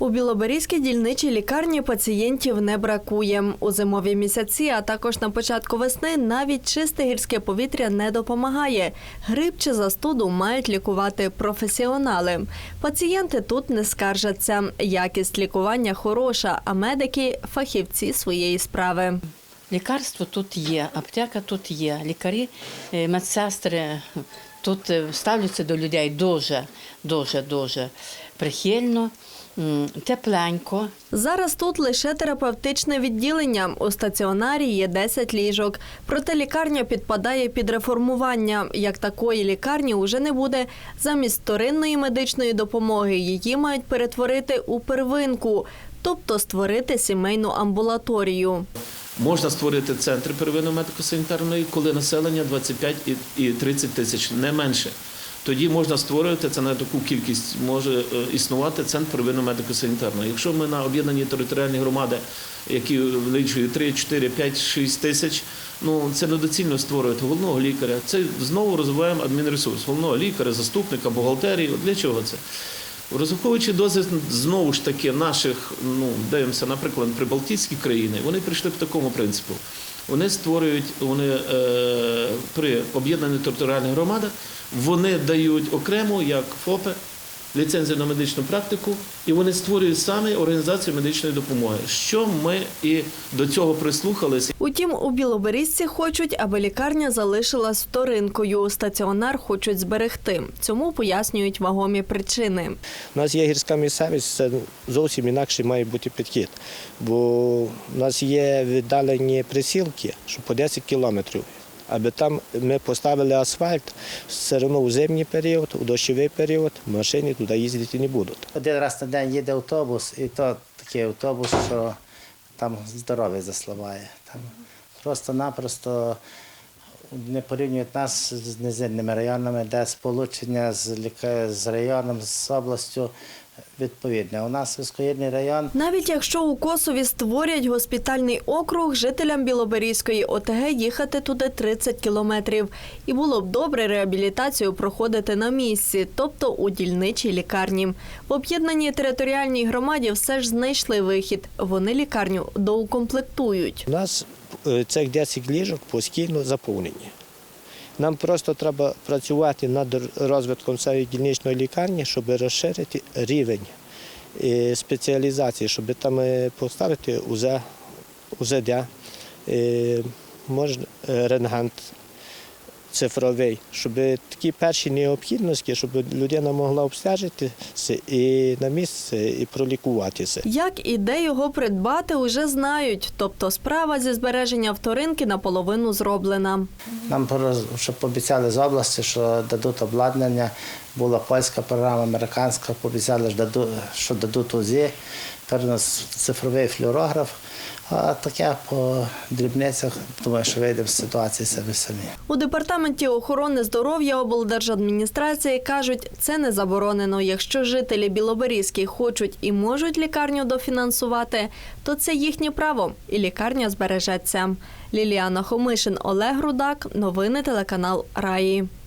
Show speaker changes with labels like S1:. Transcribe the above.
S1: У Білоберізькій дільничій лікарні пацієнтів не бракує. У зимові місяці, а також на початку весни, навіть чисте гірське повітря не допомагає. Грип чи застуду мають лікувати професіонали. Пацієнти тут не скаржаться. Якість лікування хороша, а медики фахівці своєї справи.
S2: Лікарство тут є, аптека тут є, лікарі, е, медсестри тут е, ставляться до людей дуже, дуже, дуже прихильно, тепленько.
S1: Зараз тут лише терапевтичне відділення. У стаціонарі є 10 ліжок. Проте лікарня підпадає під реформування. Як такої лікарні уже не буде. Замість вторинної медичної допомоги її мають перетворити у первинку, тобто створити сімейну амбулаторію.
S3: Можна створити центри первинної медико-санітарної, коли населення 25 і- і 30 тисяч, не менше. Тоді можна створювати це на таку кількість, може е, існувати центр первинної медико-санітарної. Якщо ми на об'єднані територіальні громади, які вилічують 3, 4, 5, 6 тисяч, ну це недоцільно створювати головного лікаря. Це знову розвиваємо адмінресурс, головного лікаря, заступника, бухгалтерії. От Для чого це? Розраховуючи досвід знову ж таки наших, ну дивимося, наприклад, прибалтійські країни, вони прийшли по такому принципу. Вони створюють, вони е, при об'єднаних територіальних громадах, вони дають окремо, як ФОПи, ліцензію на медичну практику, і вони створюють саме організацію медичної допомоги. Що ми і до цього прислухалися.
S1: Утім, у Білоберізці хочуть, аби лікарня залишилась вторинкою. Стаціонар хочуть зберегти. Цьому пояснюють вагомі причини.
S4: У нас є гірська місцевість, це зовсім інакший має бути підхід. Бо у нас є віддалені присілки, що по 10 кілометрів. Аби там ми поставили асфальт, все одно у зимній період, у дощовий період машини туди їздити не будуть.
S5: Один раз на день їде автобус, і то такий автобус, що там здоров'я заслабає. Там просто-напросто не порівнюють нас з низинними районами, де сполучення з, з районом, з областю відповідне. У нас високогірний район.
S1: Навіть якщо у Косові створять госпітальний округ, жителям Білоберізької ОТГ їхати туди 30 кілометрів. І було б добре реабілітацію проходити на місці, тобто у дільничій лікарні. В об'єднаній територіальній громаді все ж знайшли вихід. Вони лікарню доукомплектують.
S4: У нас е, цих 10 ліжок постійно заповнені. Нам просто треба працювати над розвитком цієї дільничної лікарні, щоб розширити рівень е, спеціалізації, щоб там е, поставити УЗ, УЗД, е, можна рентген цифровий, щоб такі перші необхідності, щоб людина могла обстежитися і на місці і пролікуватися.
S1: Як і де його придбати, уже знають. Тобто справа зі збереження вторинки наполовину зроблена.
S5: Нам щоб пообіцяли з області, що дадуть обладнання. Була польська програма, американська, пообіцяли, що дадуть, що дадуть УЗІ, тепер у нас цифровий флюорограф. А таке по дрібницях, думаю, що вийдемо з ситуації самі самі.
S1: У департаменті охорони здоров'я облдержадміністрації кажуть, це не заборонено. Якщо жителі Білоберізькі хочуть і можуть лікарню дофінансувати, то це їхнє право, і лікарня збережеться. Ліліана Хомишин, Олег Рудак. Новини телеканал Раї.